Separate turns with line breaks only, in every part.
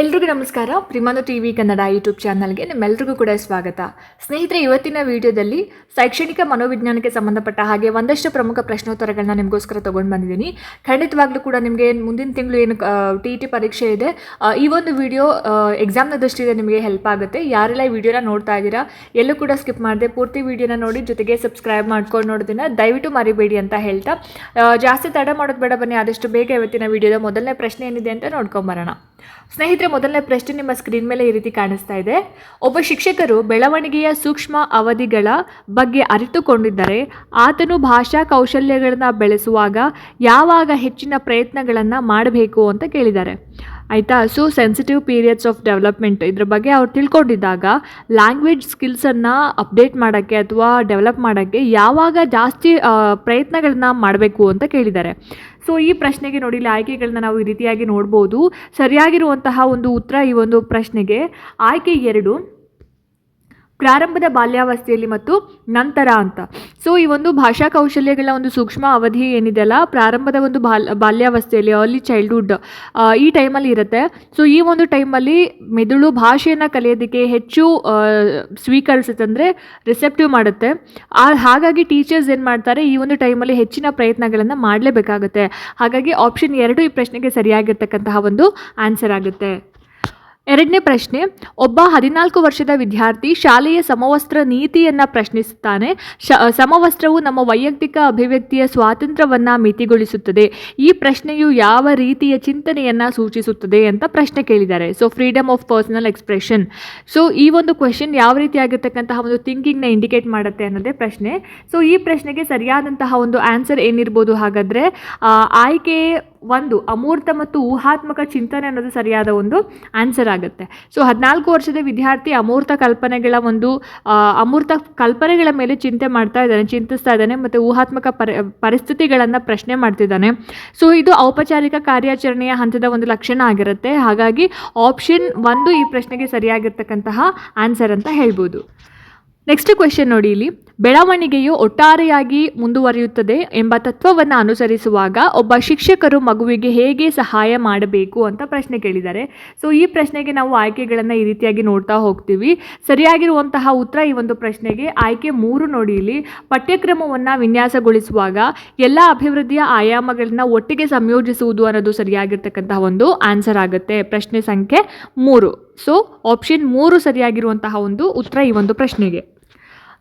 ಎಲ್ರಿಗೂ ನಮಸ್ಕಾರ. ಪ್ರಿಮಾನು ಟಿ ವಿ ಕನ್ನಡ ಯೂಟ್ಯೂಬ್ ಚಾನಲ್ಗೆ ನಿಮ್ಮೆಲ್ರಿಗೂ ಕೂಡ ಸ್ವಾಗತ. ಸ್ನೇಹಿತರೆ, ಇವತ್ತಿನ ವಿಡಿಯೋದಲ್ಲಿ ಶೈಕ್ಷಣಿಕ ಮನೋವಿಜ್ಞಾನಕ್ಕೆ ಸಂಬಂಧಪಟ್ಟ ಹಾಗೆ ಒಂದಷ್ಟು ಪ್ರಮುಖ ಪ್ರಶ್ನೋತ್ತರಗಳನ್ನ ನಿಮಗೋಸ್ಕರ ತೊಗೊಂಡು ಬಂದಿದ್ದೀನಿ. ಖಂಡಿತವಾಗ್ಲೂ ಕೂಡ ನಿಮಗೆ ಮುಂದಿನ ತಿಂಗಳು ಏನು ಟಿ ಟಿ ಪರೀಕ್ಷೆ ಇದೆ. ಈ ಒಂದು ವಿಡಿಯೋ ಎಕ್ಸಾಮ್ನ ದೃಷ್ಟಿಯಿಂದ ನಿಮಗೆ ಹೆಲ್ಪ್ ಆಗುತ್ತೆ. ಯಾರೆಲ್ಲ ಈ ವಿಡಿಯೋನ ನೋಡ್ತಾ ಇದ್ದೀರಾ, ಎಲ್ಲೂ ಕೂಡ ಸ್ಕಿಪ್ ಮಾಡದೆ ಪೂರ್ತಿ ವಿಡಿಯೋನ ನೋಡಿ, ಜೊತೆಗೆ ಸಬ್ಸ್ಕ್ರೈಬ್ ಮಾಡ್ಕೊಂಡು ನೋಡೋದನ್ನ ದಯವಿಟ್ಟು ಮರಿಬೇಡಿ ಅಂತ ಹೇಳ್ತಾ ಜಾಸ್ತಿ ತಡ ಮಾಡೋದು ಬೇಡ ಬನ್ನಿ, ಆದಷ್ಟು ಬೇಗ ಇವತ್ತಿನ ವಿಡಿಯೋದ ಮೊದಲನೇ ಪ್ರಶ್ನೆ ಏನಿದೆ ಅಂತ ನೋಡ್ಕೊಂಬರೋಣ. ಸ್ನೇಹಿತರೆ, ಮೊದಲನೇ ಪ್ರಶ್ನೆ ನಿಮ್ಮ ಸ್ಕ್ರೀನ್ ಮೇಲೆ ಈ ರೀತಿ ಕಾಣಿಸ್ತಾ ಇದೆ. ಒಬ್ಬ ಶಿಕ್ಷಕರು ಬೆಳವಣಿಗೆಯ ಸೂಕ್ಷ್ಮ ಅವಧಿಗಳ ಬಗ್ಗೆ ಅರಿತುಕೊಂಡಿದ್ದರೆ, ಆತನು ಭಾಷಾ ಕೌಶಲ್ಯಗಳನ್ನು ಬೆಳೆಸುವಾಗ ಯಾವಾಗ ಹೆಚ್ಚಿನ ಪ್ರಯತ್ನಗಳನ್ನು ಮಾಡಬೇಕು ಅಂತ ಕೇಳಿದ್ದಾರೆ. ಆಯಿತಾ? So sensitive periods of development ಇದ್ರ ಬಗ್ಗೆ ಅವ್ರು ತಿಳ್ಕೊಂಡಿದ್ದಾಗ ಲ್ಯಾಂಗ್ವೇಜ್ ಸ್ಕಿಲ್ಸನ್ನು ಅಪ್ಡೇಟ್ ಮಾಡೋಕ್ಕೆ ಅಥವಾ ಡೆವಲಪ್ ಮಾಡೋಕ್ಕೆ ಯಾವಾಗ ಜಾಸ್ತಿ ಪ್ರಯತ್ನಗಳನ್ನ ಮಾಡಬೇಕು ಅಂತ ಕೇಳಿದ್ದಾರೆ. ಸೊ ಈ ಪ್ರಶ್ನೆಗೆ ನೋಡಿ, ಇಲ್ಲಿ ಆಯ್ಕೆಗಳನ್ನ ನಾವು ಈ ರೀತಿಯಾಗಿ ನೋಡ್ಬೋದು. ಸರಿಯಾಗಿರುವಂತಹ ಒಂದು ಉತ್ತರ ಈ ಒಂದು ಪ್ರಶ್ನೆಗೆ. ಆಯ್ಕೆ ಎರಡು ಪ್ರಾರಂಭದ ಬಾಲ್ಯಾವಸ್ಥೆಯಲ್ಲಿ ಮತ್ತು ನಂತರ ಅಂತ. ಸೊ ಈ ಒಂದು ಭಾಷಾ ಕೌಶಲ್ಯಗಳ ಒಂದು ಸೂಕ್ಷ್ಮ ಅವಧಿ ಏನಿದೆಯಲ್ಲ ಪ್ರಾರಂಭದ ಒಂದು ಬಾಲ್, ಬಾಲ್ಯಾವಸ್ಥೆಯಲ್ಲಿ ಅರ್ಲಿ ಚೈಲ್ಡ್ಹುಡ್ ಈ ಟೈಮಲ್ಲಿ ಇರುತ್ತೆ. ಸೊ ಈ ಒಂದು ಟೈಮಲ್ಲಿ ಮೆದುಳು ಭಾಷೆಯನ್ನು ಕಲಿಯೋದಕ್ಕೆ ಹೆಚ್ಚು ಸ್ವೀಕರಿಸುತ್ತೆ ಅಂದರೆ ರಿಸೆಪ್ಟಿವ್ ಮಾಡುತ್ತೆ. ಆ, ಹಾಗಾಗಿ ಟೀಚರ್ಸ್ ಏನು ಮಾಡ್ತಾರೆ, ಈ ಒಂದು ಟೈಮಲ್ಲಿ ಹೆಚ್ಚಿನ ಪ್ರಯತ್ನಗಳನ್ನು ಮಾಡಲೇಬೇಕಾಗುತ್ತೆ. ಹಾಗಾಗಿ ಆಪ್ಷನ್ ಎರಡು ಈ ಪ್ರಶ್ನೆಗೆ ಸರಿಯಾಗಿರ್ತಕ್ಕಂತಹ ಒಂದು ಆನ್ಸರ್ ಆಗುತ್ತೆ. ಎರಡನೇ ಪ್ರಶ್ನೆ, ಒಬ್ಬ ಹದಿನಾಲ್ಕು ವರ್ಷದ ವಿದ್ಯಾರ್ಥಿ ಶಾಲೆಯ ಸಮವಸ್ತ್ರ ನೀತಿಯನ್ನು ಪ್ರಶ್ನಿಸುತ್ತಾನೆ. ಶ, ಸಮವಸ್ತ್ರವು ನಮ್ಮ ವೈಯಕ್ತಿಕ ಅಭಿವ್ಯಕ್ತಿಯ ಸ್ವಾತಂತ್ರ್ಯವನ್ನು ಮಿತಿಗೊಳಿಸುತ್ತದೆ. ಈ ಪ್ರಶ್ನೆಯು ಯಾವ ರೀತಿಯ ಚಿಂತನೆಯನ್ನು ಸೂಚಿಸುತ್ತದೆ ಅಂತ ಪ್ರಶ್ನೆ ಕೇಳಿದ್ದಾರೆ. So freedom of personal expression so ಈ ಒಂದು ಕ್ವೆಶನ್ ಯಾವ ರೀತಿ ರೀತಿಯಾಗಿರ್ತಕ್ಕಂತಹ ಒಂದು ಥಿಂಕಿಂಗ್ನ ಇಂಡಿಕೇಟ್ ಮಾಡುತ್ತೆ ಅನ್ನೋದೇ ಪ್ರಶ್ನೆ. ಸೊ ಈ ಪ್ರಶ್ನೆಗೆ ಸರಿಯಾದಂತಹ ಒಂದು ಆನ್ಸರ್ ಏನಿರ್ಬೋದು ಹಾಗಾದರೆ ಆಯ್ಕೆ ಒಂದು ಅಮೂರ್ತ ಮತ್ತು ಊಹಾತ್ಮಕ ಚಿಂತನೆ ಅನ್ನೋದು ಸರಿಯಾದ ಒಂದು ಆನ್ಸರ್ ಆಗುತ್ತೆ. ಸೊ ಹದಿನಾಲ್ಕು ವರ್ಷದ ವಿದ್ಯಾರ್ಥಿ ಅಮೂರ್ತ ಕಲ್ಪನೆಗಳ ಒಂದು ಅಮೂರ್ತ ಕಲ್ಪನೆಗಳ ಮೇಲೆ ಚಿಂತೆ ಮಾಡ್ತಾ ಇದ್ದಾನೆ, ಚಿಂತಿಸ್ತಾ ಇದ್ದಾನೆ, ಮತ್ತು ಊಹಾತ್ಮಕ ಪರಿ, ಪರಿಸ್ಥಿತಿಗಳನ್ನು ಪ್ರಶ್ನೆ ಮಾಡ್ತಿದ್ದಾನೆ ಸೊ ಇದು ಔಪಚಾರಿಕ ಕಾರ್ಯಾಚರಣೆಯ ಹಂತದ ಒಂದು ಲಕ್ಷಣ ಆಗಿರುತ್ತೆ. ಹಾಗಾಗಿ ಆಪ್ಷನ್ ಒಂದು ಈ ಪ್ರಶ್ನೆಗೆ ಸರಿಯಾಗಿರ್ತಕ್ಕಂತಹ ಆನ್ಸರ್ ಅಂತ ಹೇಳ್ಬೋದು. ನೆಕ್ಸ್ಟ್ ಕ್ವೆಶನ್ ನೋಡಿ ಇಲ್ಲಿ. ಬೆಳವಣಿಗೆಯು ಒಟ್ಟಾರೆಯಾಗಿ ಮುಂದುವರಿಯುತ್ತದೆ ಎಂಬ ತತ್ವವನ್ನು ಅನುಸರಿಸುವಾಗ ಒಬ್ಬ ಶಿಕ್ಷಕರು ಮಗುವಿಗೆ ಹೇಗೆ ಸಹಾಯ ಮಾಡಬೇಕು ಅಂತ ಪ್ರಶ್ನೆ ಕೇಳಿದ್ದಾರೆ. ಸೊ ಈ ಪ್ರಶ್ನೆಗೆ ನಾವು ಆಯ್ಕೆಗಳನ್ನು ಈ ರೀತಿಯಾಗಿ ನೋಡ್ತಾ ಹೋಗ್ತೀವಿ. ಸರಿಯಾಗಿರುವಂತಹ ಉತ್ತರ ಈ ಒಂದು ಪ್ರಶ್ನೆಗೆ. ಆಯ್ಕೆ ಮೂರು ನೋಡಿ ಇಲ್ಲಿ. ಪಠ್ಯಕ್ರಮವನ್ನು ವಿನ್ಯಾಸಗೊಳಿಸುವಾಗ ಎಲ್ಲ ಅಭಿವೃದ್ಧಿಯ ಆಯಾಮಗಳನ್ನ ಒಟ್ಟಿಗೆ ಸಂಯೋಜಿಸುವುದು ಅನ್ನೋದು ಸರಿಯಾಗಿರ್ತಕ್ಕಂತಹ ಒಂದು ಆನ್ಸರ್ ಆಗುತ್ತೆ. ಪ್ರಶ್ನೆ ಸಂಖ್ಯೆ ಮೂರು. ಸೊ ಆಪ್ಷನ್ ಮೂರು ಸರಿಯಾಗಿರುವಂತಹ ಒಂದು ಉತ್ತರ ಈ ಒಂದು ಪ್ರಶ್ನೆಗೆ.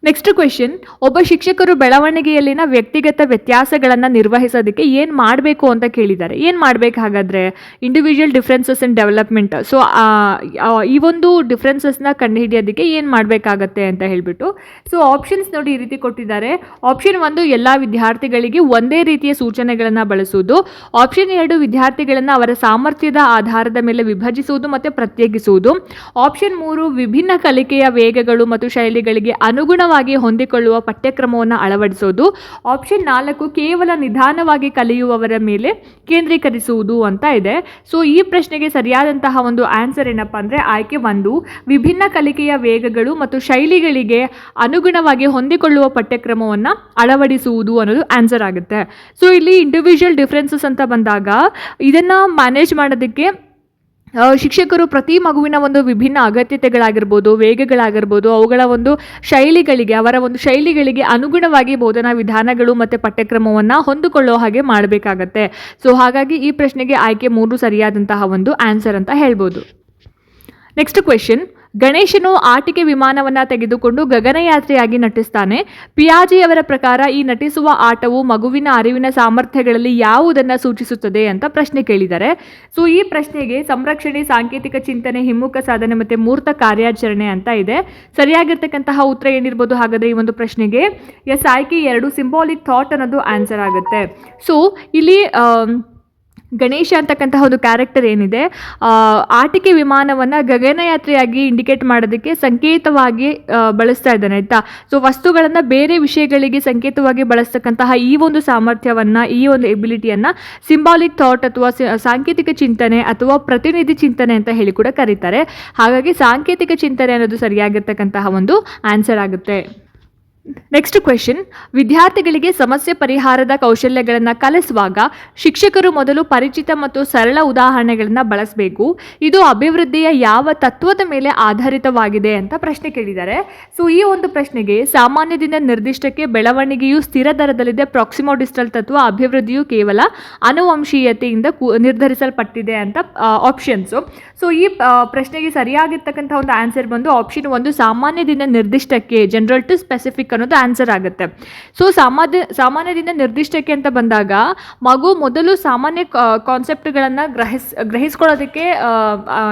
ನೆಕ್ಸ್ಟ್ ಕ್ವೆಶನ್ ಒಬ್ಬ ಶಿಕ್ಷಕರು ಬೆಳವಣಿಗೆಯಲ್ಲಿನ ವ್ಯಕ್ತಿಗತ ವ್ಯತ್ಯಾಸಗಳನ್ನು ನಿರ್ವಹಿಸೋದಕ್ಕೆ ಏನು ಮಾಡಬೇಕು ಅಂತ ಕೇಳಿದ್ದಾರೆ. ಏನು ಮಾಡಬೇಕು ಹಾಗಾದರೆ? Individual differences in development so ಈ ಒಂದು ಡಿಫ್ರೆನ್ಸಸ್ನ ಕಂಡುಹಿಡಿಯೋದಕ್ಕೆ ಏನು ಮಾಡಬೇಕಾಗತ್ತೆ ಅಂತ ಹೇಳಿಬಿಟ್ಟು. ಸೊ ಆಪ್ಷನ್ಸ್ ನೋಡಿ ಈ ರೀತಿ ಕೊಟ್ಟಿದ್ದಾರೆ. ಆಪ್ಷನ್ ಒಂದು, ಎಲ್ಲ ವಿದ್ಯಾರ್ಥಿಗಳಿಗೆ ಒಂದೇ ರೀತಿಯ ಸೂಚನೆಗಳನ್ನು ಬಳಸುವುದು ಆಪ್ಷನ್ ಎರಡು, ವಿದ್ಯಾರ್ಥಿಗಳನ್ನು ಅವರ ಸಾಮರ್ಥ್ಯದ ಆಧಾರದ ಮೇಲೆ ವಿಭಜಿಸುವುದು ಮತ್ತು ಪ್ರತ್ಯೇಕಿಸುವುದು. ಆಪ್ಷನ್ ಮೂರು, ವಿಭಿನ್ನ ಕಲಿಕೆಯ ವೇಗಗಳು ಮತ್ತು ಶೈಲಿಗಳಿಗೆ ಅನುಗುಣವಾಗಿ ಹೊಂದಿಕೊಳ್ಳುವ ಪಠ್ಯಕ್ರಮವನ್ನು ಅಳವಡಿಸೋದು ಆಪ್ಷನ್ ನಾಲ್ಕು ಕೇವಲ ನಿಧಾನವಾಗಿ ಕಲಿಯುವವರ ಮೇಲೆ ಕೇಂದ್ರೀಕರಿಸುವುದು ಅಂತ ಇದೆ. ಸೊ ಈ ಪ್ರಶ್ನೆಗೆ ಸರಿಯಾದಂತಹ ಒಂದು ಆನ್ಸರ್ ಏನಪ್ಪ ಅಂದರೆ ಆಯ್ಕೆ ಒಂದು, ವಿಭಿನ್ನ ಕಲಿಕೆಯ ವೇಗಗಳು ಮತ್ತು ಶೈಲಿಗಳಿಗೆ ಅನುಗುಣವಾಗಿ ಹೊಂದಿಕೊಳ್ಳುವ ಪಠ್ಯಕ್ರಮವನ್ನು ಅಳವಡಿಸುವುದು ಅನ್ನೋದು ಆನ್ಸರ್ ಆಗುತ್ತೆ. ಸೊ ಇಲ್ಲಿ ಇಂಡಿವಿಜುವಲ್ ಡಿಫ್ರೆನ್ಸಸ್ ಅಂತ ಬಂದಾಗ, ಇದನ್ನು ಮ್ಯಾನೇಜ್ ಮಾಡೋದಕ್ಕೆ ಶಿಕ್ಷಕರು ಪ್ರತಿ ಮಗುವಿನ ಒಂದು ವಿಭಿನ್ನ ಅಗತ್ಯತೆಗಳಾಗಿರ್ಬೋದು, ವೇಗಗಳಾಗಿರ್ಬೋದು, ಅವುಗಳ ಒಂದು ಶೈಲಿಗಳಿಗೆ, ಅವರ ಒಂದು ಶೈಲಿಗಳಿಗೆ ಅನುಗುಣವಾಗಿ ಬೋಧನಾ ವಿಧಾನಗಳು ಮತ್ತು ಪಠ್ಯಕ್ರಮವನ್ನು ಹೊಂದಿಕೊಳ್ಳೋ ಹಾಗೆ ಮಾಡಬೇಕಾಗತ್ತೆ. ಸೊ ಹಾಗಾಗಿ ಈ ಪ್ರಶ್ನೆಗೆ ಆಯ್ಕೆ ಮೂರು ಸರಿಯಾದಂತಹ ಒಂದು ಆನ್ಸರ್ ಅಂತ ಹೇಳ್ಬೋದು. ನೆಕ್ಸ್ಟ್ ಕ್ವೆಶನ್ ಗಣೇಶನು ಆಟಿಕೆ ವಿಮಾನವನ್ನು ತೆಗೆದುಕೊಂಡು ಗಗನಯಾತ್ರೆಯಾಗಿ ನಟಿಸ್ತಾನೆ. ಪಿಯಾಜಿಯವರ ಪ್ರಕಾರ ಈ ನಟಿಸುವ ಆಟವು ಮಗುವಿನ ಅರಿವಿನ ಸಾಮರ್ಥ್ಯಗಳಲ್ಲಿ ಯಾವುದನ್ನು ಸೂಚಿಸುತ್ತದೆ ಅಂತ ಪ್ರಶ್ನೆ ಕೇಳಿದ್ದಾರೆ. ಸೊ, ಈ ಪ್ರಶ್ನೆಗೆ ಸಂರಕ್ಷಣೆ, ಸಾಂಕೇತಿಕ ಚಿಂತನೆ, ಹಿಮ್ಮುಖ ಸಾಧನೆ ಮತ್ತು ಮೂರ್ತ ಕಾರ್ಯಾಚರಣೆ ಅಂತ ಇದೆ. ಸರಿಯಾಗಿರ್ತಕ್ಕಂತಹ ಉತ್ತರ ಏನಿರ್ಬೋದು ಹಾಗಾದ್ರೆ ಈ ಒಂದು ಪ್ರಶ್ನೆಗೆ? ಎಸ್, ಆಯ್ಕೆ ಎರಡು ಸಿಂಬಾಲಿಕ್ ಥಾಟ್ ಅನ್ನೋದು ಆನ್ಸರ್ ಆಗುತ್ತೆ. ಸೊ, ಇಲ್ಲಿ ಗಣೇಶ ಅಂತಕ್ಕಂತಹ ಒಂದು ಕ್ಯಾರೆಕ್ಟರ್ ಏನಿದೆ ಆಟಿಕೆ ವಿಮಾನವನ್ನು ಗಗನಯಾತ್ರೆಯಾಗಿ ಇಂಡಿಕೇಟ್ ಮಾಡೋದಕ್ಕೆ ಸಂಕೇತವಾಗಿ ಬಳಸ್ತಾ ಇದ್ದಾನೆ, ಆಯಿತಾ? ಸೊ ವಸ್ತುಗಳನ್ನು ಬೇರೆ ವಿಷಯಗಳಿಗೆ ಸಂಕೇತವಾಗಿ ಬಳಸ್ತಕ್ಕಂತಹ ಈ ಒಂದು ಸಾಮರ್ಥ್ಯವನ್ನು, ಈ ಒಂದು ಎಬಿಲಿಟಿಯನ್ನು ಸಿಂಬಾಲಿಕ್ ಥಾಟ್ ಅಥವಾ ಸಾಂಕೇತಿಕ ಚಿಂತನೆ ಅಥವಾ ಪ್ರತಿನಿಧಿ ಚಿಂತನೆ ಅಂತ ಹೇಳಿ ಕೂಡ ಕರೀತಾರೆ. ಹಾಗಾಗಿ ಸಾಂಕೇತಿಕ ಚಿಂತನೆ ಅನ್ನೋದು ಸರಿಯಾಗಿರ್ತಕ್ಕಂತಹ ಒಂದು ಆನ್ಸರ್ ಆಗುತ್ತೆ. ನೆಕ್ಸ್ಟ್ ಕ್ವೆಶನ್ ವಿದ್ಯಾರ್ಥಿಗಳಿಗೆ ಸಮಸ್ಯೆ ಪರಿಹಾರದ ಕೌಶಲ್ಯಗಳನ್ನು ಕಲಿಸುವಾಗ ಶಿಕ್ಷಕರು ಮೊದಲು ಪರಿಚಿತ ಮತ್ತು ಸರಳ ಉದಾಹರಣೆಗಳನ್ನು ಬಳಸಬೇಕು. ಇದು ಅಭಿವೃದ್ಧಿಯ ಯಾವ ತತ್ವದ ಮೇಲೆ ಆಧಾರಿತವಾಗಿದೆ ಅಂತ ಪ್ರಶ್ನೆ ಕೇಳಿದ್ದಾರೆ. ಸೊ ಈ ಒಂದು ಪ್ರಶ್ನೆಗೆ ಸಾಮಾನ್ಯದಿಂದ ನಿರ್ದಿಷ್ಟಕ್ಕೆ ಬೆಳವಣಿಗೆಯು ಸ್ಥಿರ ದರದಲ್ಲಿದೆ, ಪ್ರಾಕ್ಸಿಮೋಡಿಸ್ಟಲ್ ತತ್ವ ಅಭಿವೃದ್ಧಿಯು ಕೇವಲ ಅನುವಂಶೀಯತೆಯಿಂದ ನಿರ್ಧರಿಸಲ್ಪಟ್ಟಿದೆ ಅಂತ ಆಪ್ಷನ್ಸು ಸೊ ಈ ಪ್ರಶ್ನೆಗೆ ಸರಿಯಾಗಿರ್ತಕ್ಕಂಥ ಒಂದು ಆನ್ಸರ್ ಬಂದು ಆಪ್ಷನ್ ಒಂದು ಸಾಮಾನ್ಯದಿಂದ ನಿರ್ದಿಷ್ಟಕ್ಕೆ ಜನರಲ್ ಟು ಸ್ಪೆಸಿಫಿಕ್ ಅನ್ನೋದು ಆನ್ಸರ್ ಆಗುತ್ತೆ. ಸೊ ಸಾಮಾನ್ಯ, ಸಾಮಾನ್ಯದಿಂದ ನಿರ್ದಿಷ್ಟಕ್ಕೆ ಅಂತ ಬಂದಾಗ, ಮಗು ಮೊದಲು ಸಾಮಾನ್ಯ ಕಾನ್ಸೆಪ್ಟ್ಗಳನ್ನು ಗ್ರಹಿಸ್, ಗ್ರಹಿಸ್ಕೊಳ್ಳೋದಕ್ಕೆ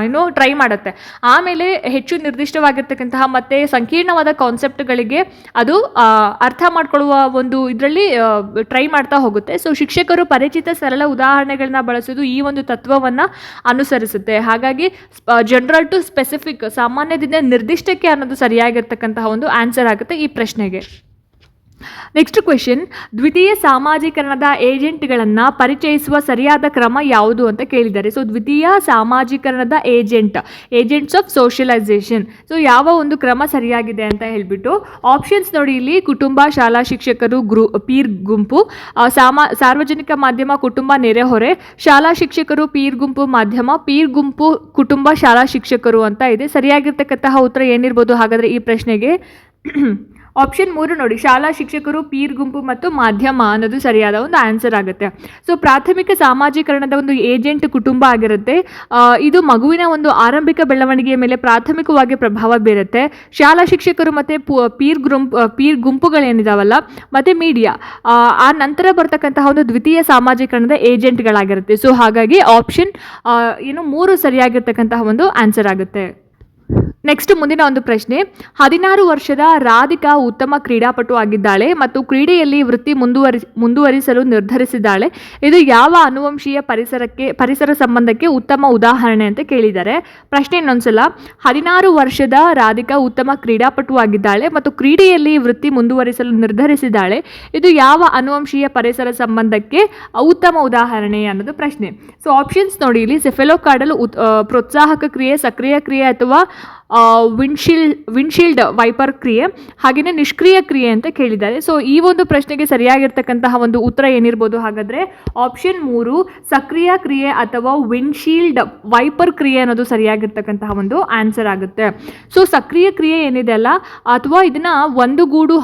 ಏನು ಟ್ರೈ ಮಾಡುತ್ತೆ. ಆಮೇಲೆ ಹೆಚ್ಚು ನಿರ್ದಿಷ್ಟವಾಗಿರ್ತಕ್ಕಂತಹ ಮತ್ತು ಸಂಕೀರ್ಣವಾದ ಕಾನ್ಸೆಪ್ಟ್ಗಳಿಗೆ ಅದು ಅರ್ಥ ಮಾಡ್ಕೊಳ್ಳುವ ಒಂದು ಇದರಲ್ಲಿ ಟ್ರೈ ಮಾಡ್ತಾ ಹೋಗುತ್ತೆ. ಸೊ ಶಿಕ್ಷಕರು ಪರಿಚಿತ ಸರಳ ಉದಾಹರಣೆಗಳನ್ನ ಬಳಸೋದು ಈ ಒಂದು ತತ್ವವನ್ನು ಅನುಸರಿಸುತ್ತೆ. ಹಾಗಾಗಿ ಜನರಲ್ ಟು ಸ್ಪೆಸಿಫಿಕ್ ಸಾಮಾನ್ಯದಿಂದ ನಿರ್ದಿಷ್ಟಕ್ಕೆ ಅನ್ನೋದು ಸರಿಯಾಗಿರ್ತಕ್ಕಂತಹ ಒಂದು ಆನ್ಸರ್ ಆಗುತ್ತೆ ಈ ಪ್ರಶ್ನೆಗೆ. ನೆಕ್ಸ್ಟ್ ಕ್ವೆಶನ್ ದ್ವಿತೀಯ ಸಾಮಾಜೀಕರಣದ ಏಜೆಂಟ್ಗಳನ್ನು ಪರಿಚಯಿಸುವ ಸರಿಯಾದ ಕ್ರಮ ಯಾವುದು ಅಂತ ಕೇಳಿದ್ದಾರೆ. ಸೊ ದ್ವಿತೀಯ ಸಾಮಾಜೀಕರಣದ agent agents of socialisation so ಯಾವ ಒಂದು ಕ್ರಮ ಸರಿಯಾಗಿದೆ ಅಂತ ಹೇಳಿಬಿಟ್ಟು ಆಪ್ಷನ್ಸ್ ನೋಡಿ ಇಲ್ಲಿ. ಕುಟುಂಬ, ಶಾಲಾ ಶಿಕ್ಷಕರು, ಗ್ರೂ, ಪೀರ್ ಗುಂಪು ಸಾಮಾ, ಸಾರ್ವಜನಿಕ ಮಾಧ್ಯಮ, ಕುಟುಂಬ, ನೆರೆಹೊರೆ, ಶಾಲಾ ಶಿಕ್ಷಕರು, ಪೀರ್ ಗುಂಪು, ಮಾಧ್ಯಮ, ಪೀರ್ ಗುಂಪು, ಕುಟುಂಬ, ಶಾಲಾ ಶಿಕ್ಷಕರು ಅಂತ ಇದೆ. ಸರಿಯಾಗಿರ್ತಕ್ಕಂತಹ ಉತ್ತರ ಏನಿರ್ಬೋದು? ಹಾಗಾದರೆ ಈ ಪ್ರಶ್ನೆಗೆ ಆಪ್ಷನ್ ಮೂರು ನೋಡಿ. ಶಾಲಾ ಶಿಕ್ಷಕರು, ಪೀರ್ ಗುಂಪು ಮತ್ತು ಮಾಧ್ಯಮ ಅನ್ನೋದು ಸರಿಯಾದ ಒಂದು ಆನ್ಸರ್ ಆಗುತ್ತೆ. ಸೊ ಪ್ರಾಥಮಿಕ ಸಾಮಾಜೀಕರಣದ ಒಂದು ಏಜೆಂಟ್ ಕುಟುಂಬ ಆಗಿರುತ್ತೆ. ಇದು ಮಗುವಿನ ಒಂದು ಆರಂಭಿಕ ಬೆಳವಣಿಗೆಯ ಮೇಲೆ ಪ್ರಾಥಮಿಕವಾಗಿ ಪ್ರಭಾವ ಬೀರುತ್ತೆ. ಶಾಲಾ ಶಿಕ್ಷಕರು ಮತ್ತು ಪೀರ್ ಗುಂಪು ಪೀರ್ ಗುಂಪುಗಳೇನಿದಾವಲ್ಲ ಮತ್ತು ಮೀಡಿಯಾ ಆ ನಂತರ ಬರ್ತಕ್ಕಂತಹ ಒಂದು ದ್ವಿತೀಯ ಸಾಮಾಜೀಕರಣದ ಏಜೆಂಟ್ಗಳಾಗಿರುತ್ತೆ ಸೊ ಹಾಗಾಗಿ ಆಪ್ಷನ್ ಏನು ಮೂರು ಸರಿಯಾಗಿರ್ತಕ್ಕಂತಹ ಒಂದು ಆನ್ಸರ್ ಆಗುತ್ತೆ. ನೆಕ್ಸ್ಟ್ ಮುಂದಿನ ಒಂದು ಪ್ರಶ್ನೆ. ಹದಿನಾರು ವರ್ಷದ ರಾಧಿಕಾ ಉತ್ತಮ ಕ್ರೀಡಾಪಟು ಆಗಿದ್ದಾಳೆ ಮತ್ತು ಕ್ರೀಡೆಯಲ್ಲಿ ವೃತ್ತಿ ಮುಂದುವರಿ, ಮುಂದುವರಿಸಲು ನಿರ್ಧರಿಸಿದ್ದಾಳೆ. ಇದು ಯಾವ ಅನುವಂಶೀಯ ಪರಿಸರಕ್ಕೆ, ಪರಿಸರ ಸಂಬಂಧಕ್ಕೆ ಉತ್ತಮ ಉದಾಹರಣೆ ಅಂತ ಕೇಳಿದ್ದಾರೆ. ಪ್ರಶ್ನೆ ಇನ್ನೊಂದ್ಸಲ. ಹದಿನಾರು ವರ್ಷದ ರಾಧಿಕಾ ಉತ್ತಮ ಕ್ರೀಡಾಪಟು ಆಗಿದ್ದಾಳೆ ಮತ್ತು ಕ್ರೀಡೆಯಲ್ಲಿ ವೃತ್ತಿ ಮುಂದುವರಿಸಲು ನಿರ್ಧರಿಸಿದ್ದಾಳೆ. ಇದು ಯಾವ ಅನುವಂಶೀಯ ಪರಿಸರ ಸಂಬಂಧಕ್ಕೆ ಉತ್ತಮ ಉದಾಹರಣೆ ಅನ್ನೋದು ಪ್ರಶ್ನೆ. ಸೊ ಆಪ್ಷನ್ಸ್ ನೋಡಿ ಇಲ್ಲಿ. ಕಾಡಲು ಉತ್ ಪ್ರೋತ್ಸಾಹಕ ಕ್ರಿಯೆ, ಸಕ್ರಿಯ ಕ್ರಿಯೆ ಅಥವಾ ವಿಂಡ್ಶೀಲ್ಡ್ ವಿಂಡ್ಶೀಲ್ಡ್ ವೈಪರ್ ಕ್ರಿಯೆ ಹಾಗೆಯೇ ನಿಷ್ಕ್ರಿಯ ಕ್ರಿಯೆ ಅಂತ ಕೇಳಿದ್ದಾರೆ. ಸೊ ಈ ಒಂದು ಪ್ರಶ್ನೆಗೆ ಸರಿಯಾಗಿರ್ತಕ್ಕಂತಹ ಒಂದು ಉತ್ತರ ಏನಿರ್ಬೋದು ಹಾಗಾದರೆ ಆಪ್ಷನ್ ಮೂರು, ಸಕ್ರಿಯ ಕ್ರಿಯೆ ಅಥವಾ ವಿಂಡ್ಶೀಲ್ಡ್ ವೈಪರ್ ಕ್ರಿಯೆ ಅನ್ನೋದು ಸರಿಯಾಗಿರ್ತಕ್ಕಂತಹ ಒಂದು ಆನ್ಸರ್ ಆಗುತ್ತೆ. ಸೊ ಸಕ್ರಿಯ ಕ್ರಿಯೆ ಏನಿದೆ ಅಲ್ಲ, ಅಥವಾ ಇದನ್ನು ಒಂದು ಗೂಡು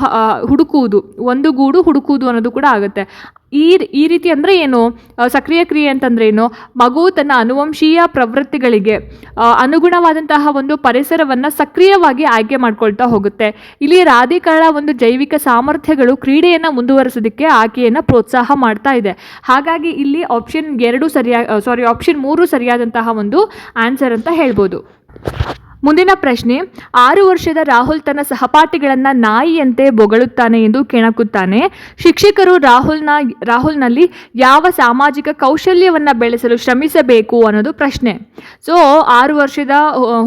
ಹುಡುಕುವುದು, ಒಂದು ಗೂಡು ಹುಡುಕುವುದು ಅನ್ನೋದು ಕೂಡ ಆಗುತ್ತೆ. ಈ ಈ ರೀತಿ ಅಂದರೆ ಏನು? ಸಕ್ರಿಯ ಕ್ರಿಯೆ ಅಂತಂದ್ರೆ ಏನು? ಮಗು ತನ್ನ ಅನುವಂಶೀಯ ಪ್ರವೃತ್ತಿಗಳಿಗೆ ಅನುಗುಣವಾದಂತಹ ಒಂದು ಪರಿಸರವನ್ನು ಸಕ್ರಿಯವಾಗಿ ಆಯ್ಕೆ ಮಾಡ್ಕೊಳ್ತಾ ಹೋಗುತ್ತೆ. ಇಲ್ಲಿ ರಾಧಿಕಾಳ ಒಂದು ಜೈವಿಕ ಸಾಮರ್ಥ್ಯಗಳು ಕ್ರೀಡೆಯನ್ನು ಮುಂದುವರಿಸೋದಕ್ಕೆ ಆಕೆಯನ್ನು ಪ್ರೋತ್ಸಾಹ ಮಾಡ್ತಾ ಇದೆ. ಹಾಗಾಗಿ ಇಲ್ಲಿ ಆಪ್ಷನ್ ಎರಡು ಸರಿಯಾಗಿ ಸಾರಿ ಆಪ್ಷನ್ ಮೂರು ಸರಿಯಾದಂತಹ ಒಂದು ಆನ್ಸರ್ ಅಂತ ಹೇಳ್ಬೋದು. ಮುಂದಿನ ಪ್ರಶ್ನೆ, ಆರು ವರ್ಷದ ರಾಹುಲ್ ತನ್ನ ಸಹಪಾಠಿಗಳನ್ನು ನಾಯಿಯಂತೆ ಬೊಗಳುತ್ತಾನೆ ಎಂದು ಕೆಣಕುತ್ತಾನೆ. ಶಿಕ್ಷಕರು ರಾಹುಲ್ನ, ರಾಹುಲ್ನಲ್ಲಿ ಯಾವ ಸಾಮಾಜಿಕ ಕೌಶಲ್ಯವನ್ನು ಬೆಳೆಸಲು ಶ್ರಮಿಸಬೇಕು ಅನ್ನೋದು ಪ್ರಶ್ನೆ. ಸೊ ಆರು ವರ್ಷದ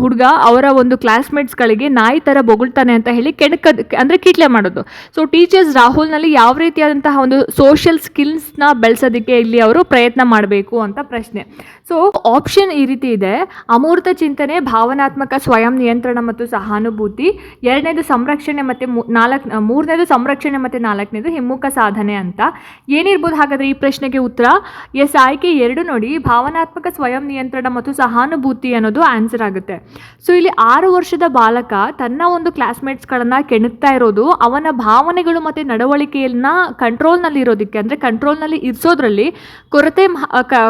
ಹುಡುಗ ಅವರ ಒಂದು ಕ್ಲಾಸ್ಮೇಟ್ಸ್ಗಳಿಗೆ ನಾಯಿ ಥರ ಬೊಗಳ್ತಾನೆ ಅಂತ ಹೇಳಿ ಕೆಣಕ ಅಂದರೆ ಕೀಟ್ಲೆ ಮಾಡೋದು. ಸೊ ಟೀಚರ್ಸ್ ರಾಹುಲ್ನಲ್ಲಿ ಯಾವ ರೀತಿಯಾದಂತಹ ಒಂದು ಸೋಷಿಯಲ್ ಸ್ಕಿಲ್ಸ್ನ ಬೆಳೆಸೋದಕ್ಕೆ ಇಲ್ಲಿ ಅವರು ಪ್ರಯತ್ನ ಮಾಡಬೇಕು ಅಂತ ಪ್ರಶ್ನೆ. ಸೊ ಆಪ್ಷನ್ ಈ ರೀತಿ ಇದೆ. ಅಮೂರ್ತ ಚಿಂತನೆ, ಭಾವನಾತ್ಮಕ ಸ್ವಯಂ ನಿಯಂತ್ರಣ ಮತ್ತು ಸಹಾನುಭೂತಿ, ಎರಡನೇದು ಸಂರಕ್ಷಣೆ ಮತ್ತು ನಾಲ್ಕು ಮೂರನೇದು ಸಂರಕ್ಷಣೆ ಮತ್ತು ನಾಲ್ಕನೇದು ಹಿಮ್ಮುಖ ಸಾಧನೆ ಅಂತ. ಏನಿರ್ಬೋದು ಹಾಗಾದರೆ ಈ ಪ್ರಶ್ನೆಗೆ ಉತ್ತರ? ಎಸ್, ಆಯ್ಕೆ ಎರಡು ನೋಡಿ. ಭಾವನಾತ್ಮಕ ಸ್ವಯಂ ನಿಯಂತ್ರಣ ಮತ್ತು ಸಹಾನುಭೂತಿ ಅನ್ನೋದು ಆನ್ಸರ್ ಆಗುತ್ತೆ. ಸೊ, ಇಲ್ಲಿ ಆರು ವರ್ಷದ ಬಾಲಕ ತನ್ನ ಒಂದು ಕ್ಲಾಸ್ಮೇಟ್ಸ್ಗಳನ್ನು ಕೆಣಕ್ತಾ ಇರೋದು, ಅವನ ಭಾವನೆಗಳು ಮತ್ತು ನಡವಳಿಕೆಯನ್ನ ಕಂಟ್ರೋಲ್ನಲ್ಲಿ ಇರೋದಕ್ಕೆ, ಅಂದರೆ ಕಂಟ್ರೋಲ್ನಲ್ಲಿ ಇರಿಸೋದ್ರಲ್ಲಿ ಕೊರತೆ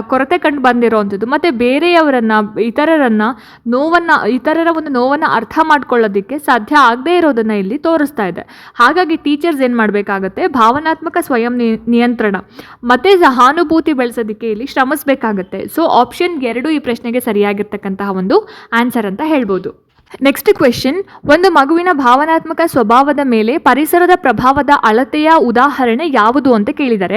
ಕೊರತೆ ಕಂಡು ಬಂದಿರೋವಂಥದ್ದು. ಮತ್ತು ಬೇರೆಯವರನ್ನ, ಇತರರನ್ನ, ನೋವನ್ನು ಇತರರ ಒಂದು ನೋವನ್ನು ಅರ್ಥ ಮಾಡ್ಕೊಳ್ಳೋದಕ್ಕೆ ಸಾಧ್ಯ ಆಗದೇ ಇರೋದನ್ನು ಇಲ್ಲಿ ತೋರಿಸ್ತಾ ಇದೆ. ಹಾಗಾಗಿ ಟೀಚರ್ಸ್ ಏನು ಮಾಡಬೇಕಾಗತ್ತೆ? ಭಾವನಾತ್ಮಕ ಸ್ವಯಂ ನಿಯಂತ್ರಣ. ಮತ್ತು ಸಹಾನುಭೂತಿ ಬೆಳೆಸೋದಕ್ಕೆ ಇಲ್ಲಿ ಶ್ರಮಿಸಬೇಕಾಗತ್ತೆ. ಸೊ ಆಪ್ಷನ್ ಎರಡು ಈ ಪ್ರಶ್ನೆಗೆ ಸರಿಯಾಗಿರ್ತಕ್ಕಂತಹ ಒಂದು ಆನ್ಸರ್ ಅಂತ ಹೇಳ್ಬೋದು. ನೆಕ್ಸ್ಟ್ ಕ್ವೆಶನ್ ಒಂದು ಮಗುವಿನ ಭಾವನಾತ್ಮಕ ಸ್ವಭಾವದ ಮೇಲೆ ಪರಿಸರದ ಪ್ರಭಾವದ ಅಳತೆಯ ಉದಾಹರಣೆ ಯಾವುದು ಅಂತ ಕೇಳಿದ್ದಾರೆ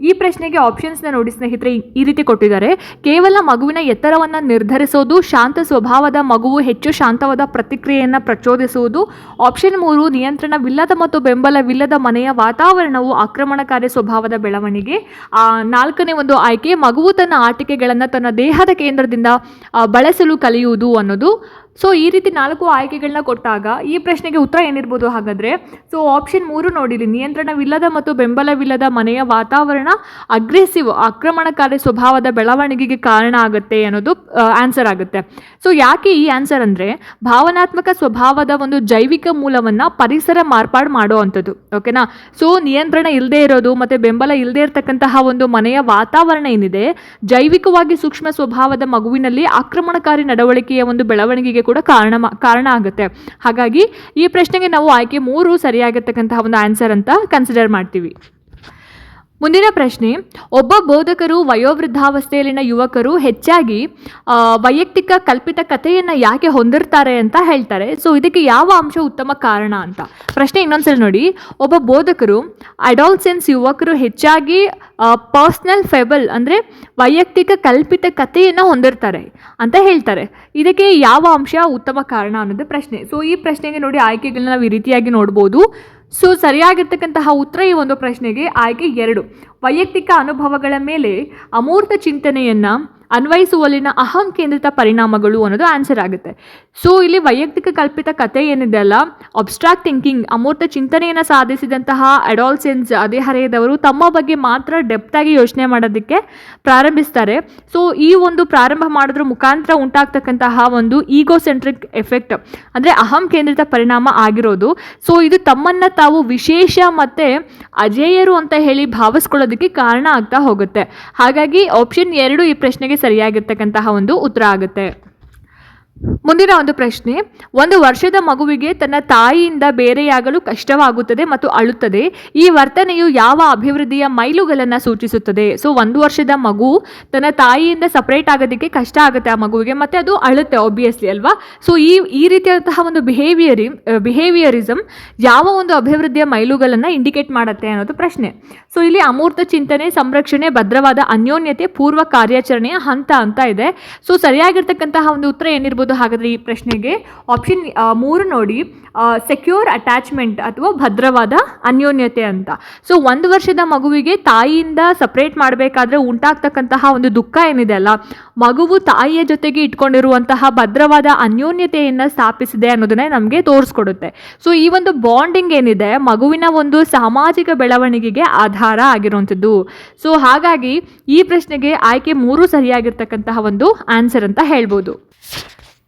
ಈ ಪ್ರಶ್ನೆಗೆ ಆಪ್ಷನ್ಸ್ನ ನೋಡಿ ಸ್ನೇಹಿತರೆ, ಈ- ರೀತಿ ಕೊಟ್ಟಿದ್ದಾರೆ. ಕೇವಲ ಮಗುವಿನ ಎತ್ತರವನ್ನು ನಿರ್ಧರಿಸೋದು, ಶಾಂತ ಸ್ವಭಾವದ ಮಗುವು ಹೆಚ್ಚು ಶಾಂತವಾದ ಪ್ರತಿಕ್ರಿಯೆಯನ್ನು ಪ್ರಚೋದಿಸುವುದು ಆಪ್ಷನ್ ಮೂರು, ನಿಯಂತ್ರಣವಿಲ್ಲದ ಮತ್ತು ಬೆಂಬಲವಿಲ್ಲದ ಮನೆಯ ವಾತಾವರಣವು ಆಕ್ರಮಣಕಾರಿ ಸ್ವಭಾವದ ಬೆಳವಣಿಗೆ. ನಾಲ್ಕನೇ ಒಂದು ಆಯ್ಕೆ, ಮಗುವು ತನ್ನ ಆಟಿಕೆಗಳನ್ನು ತನ್ನ ದೇಹದ ಕೇಂದ್ರದಿಂದ ಬಳಸಲು ಕಲಿಯುವುದು ಅನ್ನೋದು. ಸೊ ಈ ರೀತಿ ನಾಲ್ಕು ಆಯ್ಕೆಗಳನ್ನ ಕೊಟ್ಟಾಗ ಈ ಪ್ರಶ್ನೆಗೆ ಉತ್ತರ ಏನಿರ್ಬೋದು ಹಾಗಾದರೆ? ಸೊ ಆಪ್ಷನ್ ಮೂರು ನೋಡಿರಿ. ನಿಯಂತ್ರಣವಿಲ್ಲದ ಮತ್ತು ಬೆಂಬಲವಿಲ್ಲದ ಮನೆಯ ವಾತಾವರಣ ಅಗ್ರೆಸಿವ್ ಆಕ್ರಮಣಕಾರಿ ಸ್ವಭಾವದ ಬೆಳವಣಿಗೆಗೆ ಕಾರಣ ಆಗುತ್ತೆ ಅನ್ನೋದು ಆನ್ಸರ್ ಆಗುತ್ತೆ. ಸೊ ಯಾಕೆ ಈ ಆನ್ಸರ್ ಅಂದರೆ ಭಾವನಾತ್ಮಕ ಸ್ವಭಾವದ ಒಂದು ಜೈವಿಕ ಮೂಲವನ್ನು ಪರಿಸರ ಮಾರ್ಪಾಡು ಮಾಡೋ ಅಂಥದ್ದು ಓಕೆನಾ ಸೊ ನಿಯಂತ್ರಣ ಇಲ್ಲದೆ ಇರೋದು ಮತ್ತು ಬೆಂಬಲ ಇಲ್ಲದೆ ಇರತಕ್ಕಂತಹ ಒಂದು ಮನೆಯ ವಾತಾವರಣ ಏನಿದೆ? ಜೈವಿಕವಾಗಿ ಸೂಕ್ಷ್ಮ ಸ್ವಭಾವದ ಮಗುವಿನಲ್ಲಿ ಆಕ್ರಮಣಕಾರಿ ನಡವಳಿಕೆಯ ಒಂದು ಬೆಳವಣಿಗೆಗೆ ಕೂಡ ಕಾರಣ ಕಾರಣ ಆಗುತ್ತೆ. ಹಾಗಾಗಿ ಈ ಪ್ರಶ್ನೆಗೆ ನಾವು ಆಯ್ಕೆ ಮೂರು ಸರಿಯಾಗಿರ್ತಕ್ಕಂತಹ ಒಂದು ಆನ್ಸರ್ ಅಂತ ಕನ್ಸಿಡರ್ ಮಾಡ್ತೀವಿ. ಮುಂದಿನ ಪ್ರಶ್ನೆ, ಒಬ್ಬ ಬೋಧಕರು ವಯೋವೃದ್ಧಾವಸ್ಥೆಯಲ್ಲಿನ ಯುವಕರು ಹೆಚ್ಚಾಗಿ ವೈಯಕ್ತಿಕ ಕಲ್ಪಿತ ಕಥೆಯನ್ನು ಯಾಕೆ ಹೊಂದಿರ್ತಾರೆ ಅಂತ ಹೇಳ್ತಾರೆ. ಸೊ ಇದಕ್ಕೆ ಯಾವ ಅಂಶ ಉತ್ತಮ ಕಾರಣ ಅಂತ. ಪ್ರಶ್ನೆ ಇನ್ನೊಂದ್ಸಲ ನೋಡಿ. ಒಬ್ಬ ಬೋಧಕರು ಅಡಾಲ್ಸೆನ್ಸ್ ಯುವಕರು ಹೆಚ್ಚಾಗಿ ಪರ್ಸ್ನಲ್ ಫೆಬಲ್ ಅಂದರೆ ವೈಯಕ್ತಿಕ ಕಲ್ಪಿತ ಕಥೆಯನ್ನು ಹೊಂದಿರ್ತಾರೆ ಅಂತ ಹೇಳ್ತಾರೆ. ಇದಕ್ಕೆ ಯಾವ ಅಂಶ ಉತ್ತಮ ಕಾರಣ ಅನ್ನೋದು ಪ್ರಶ್ನೆ. ಸೊ ಈ ಪ್ರಶ್ನೆಗೆ ನೋಡಿ ಆಯ್ಕೆಗಳನ್ನ ನಾವು ಈ ರೀತಿಯಾಗಿ ನೋಡ್ಬೋದು. ಸೊ ಸರಿಯಾಗಿರ್ತಕ್ಕಂತಹ ಉತ್ತರ ಈ ಒಂದು ಪ್ರಶ್ನೆಗೆ ಆಯ್ಕೆ ಎರಡು. ವೈಯಕ್ತಿಕ ಅನುಭವಗಳ ಮೇಲೆ ಅಮೂರ್ತ ಚಿಂತನೆಯನ್ನು ಅನ್ವಯಿಸುವಲ್ಲಿನ ಅಹಂ ಕೇಂದ್ರಿತ ಪರಿಣಾಮಗಳು ಅನ್ನೋದು ಆನ್ಸರ್ ಆಗುತ್ತೆ. ಸೊ ಇಲ್ಲಿ ವೈಯಕ್ತಿಕ ಕಲ್ಪಿತ ಕಥೆ ಏನಿದೆ ಅಲ್ಲ ಅಬ್ಸ್ಟ್ರಾಕ್ಟ್ ಥಿಂಕಿಂಗ್ ಅಮೂರ್ತ ಚಿಂತನೆಯನ್ನು ಸಾಧಿಸಿದಂತಹ ಅಡಾಲ್ಸೆನ್ಸ್ ಹರೆಯದವರು, ತಮ್ಮ ಬಗ್ಗೆ ಮಾತ್ರ ಡೆಪ್ತಾಗಿ ಯೋಚನೆ ಮಾಡೋದಕ್ಕೆ ಪ್ರಾರಂಭಿಸ್ತಾರೆ. ಸೊ ಈ ಒಂದು ಪ್ರಾರಂಭ ಮಾಡೋದ್ರ ಮುಖಾಂತರ ಉಂಟಾಗ್ತಕ್ಕಂತಹ ಒಂದು ಈಗೋ ಸೆಂಟ್ರಿಕ್ ಎಫೆಕ್ಟ್ ಅಂದರೆ ಅಹಂ ಕೇಂದ್ರಿತ ಪರಿಣಾಮ ಆಗಿರೋದು. ಸೊ ಇದು ತಮ್ಮನ್ನು ತಾವು ವಿಶೇಷ ಮತ್ತು ಅಜೇಯರು ಅಂತ ಹೇಳಿ ಭಾವಿಸ್ಕೊಳ್ಳೋದಕ್ಕೆ ಕಾರಣ ಆಗ್ತಾ ಹೋಗುತ್ತೆ. ಹಾಗಾಗಿ ಆಪ್ಷನ್ ಎರಡು ಈ ಪ್ರಶ್ನೆಗೆ ಸರಿಯಾಗಿರ್ತಕ್ಕಂತಹ ಒಂದು ಉತ್ತರ ಆಗುತ್ತೆ. ಮುಂದಿನ ಒಂದು ಪ್ರಶ್ನೆ, ಒಂದು ವರ್ಷದ ಮಗುವಿಗೆ ತನ್ನ ತಾಯಿಯಿಂದ ಬೇರೆಯಾಗಲು ಕಷ್ಟವಾಗುತ್ತದೆ ಮತ್ತು ಅಳುತ್ತದೆ. ಈ ವರ್ತನೆಯು ಯಾವ ಅಭಿವೃದ್ಧಿಯ ಮೈಲುಗಳನ್ನು ಸೂಚಿಸುತ್ತದೆ? ಸೊ ಒಂದು ವರ್ಷದ ಮಗು ತನ್ನ ತಾಯಿಯಿಂದ ಸಪ್ರೇಟ್ ಆಗೋದಕ್ಕೆ ಕಷ್ಟ ಆಗುತ್ತೆ ಆ ಮಗುವಿಗೆ, ಮತ್ತು ಅದು ಅಳುತ್ತೆ ಆಬ್ವಿಯಸ್ಲಿ ಅಲ್ವಾ? ಸೊ ಈ ಈ ರೀತಿಯಾದಂತಹ ಒಂದು ಬಿಹೇವಿಯರಿ ಬಿಹೇವಿಯರಿಸಮ್ ಯಾವ ಒಂದು ಅಭಿವೃದ್ಧಿಯ ಮೈಲುಗಳನ್ನು ಇಂಡಿಕೇಟ್ ಮಾಡುತ್ತೆ ಅನ್ನೋದು ಪ್ರಶ್ನೆ. ಸೊ ಇಲ್ಲಿ ಅಮೂರ್ತ ಚಿಂತನೆ, ಸಂರಕ್ಷಣೆ, ಭದ್ರವಾದ ಅನ್ಯೋನ್ಯತೆ, ಪೂರ್ವ ಕಾರ್ಯಾಚರಣೆಯ ಹಂತ ಅಂತ ಇದೆ. ಸೊ ಸರಿಯಾಗಿರ್ತಕ್ಕಂತಹ ಒಂದು ಉತ್ತರ ಏನಿರ್ಬೋದು? ಹಾಗಾದರೆ ಈ ಪ್ರಶ್ನೆಗೆ ಆಪ್ಷನ್ ಮೂರು ನೋಡಿ. ಸೆಕ್ಯೂರ್ ಅಟ್ಯಾಚ್ಮೆಂಟ್ ಅಥವಾ ಭದ್ರವಾದ ಅನ್ಯೋನ್ಯತೆ ಅಂತ. ಸೊ ಒಂದು ವರ್ಷದ ಮಗುವಿಗೆ ತಾಯಿಯಿಂದ ಸಪ್ರೇಟ್ ಮಾಡಬೇಕಾದ್ರೆ ಉಂಟಾಗ್ತಕ್ಕಂತಹ ಒಂದು ದುಃಖ ಏನಿದೆ ಅಲ್ಲ? ಮಗುವು ತಾಯಿಯ ಜೊತೆಗೆ ಇಟ್ಕೊಂಡಿರುವಂತಹ ಭದ್ರವಾದ ಅನ್ಯೋನ್ಯತೆಯನ್ನು ಸ್ಥಾಪಿಸಿದೆ ಅನ್ನೋದನ್ನೇ ನಮಗೆ ತೋರಿಸ್ಕೊಡುತ್ತೆ. ಸೊ ಈ ಒಂದು ಬಾಂಡಿಂಗ್ ಏನಿದೆ ಮಗುವಿನ ಒಂದು ಸಾಮಾಜಿಕ ಬೆಳವಣಿಗೆಗೆ ಆಧಾರ ಆಗಿರುವಂಥದ್ದು. ಸೊ ಹಾಗಾಗಿ ಈ ಪ್ರಶ್ನೆಗೆ ಆಯ್ಕೆ ಮೂರು ಸರಿಯಾಗಿರ್ತಕ್ಕಂತಹ ಒಂದು ಆನ್ಸರ್ ಅಂತ ಹೇಳ್ಬೋದು.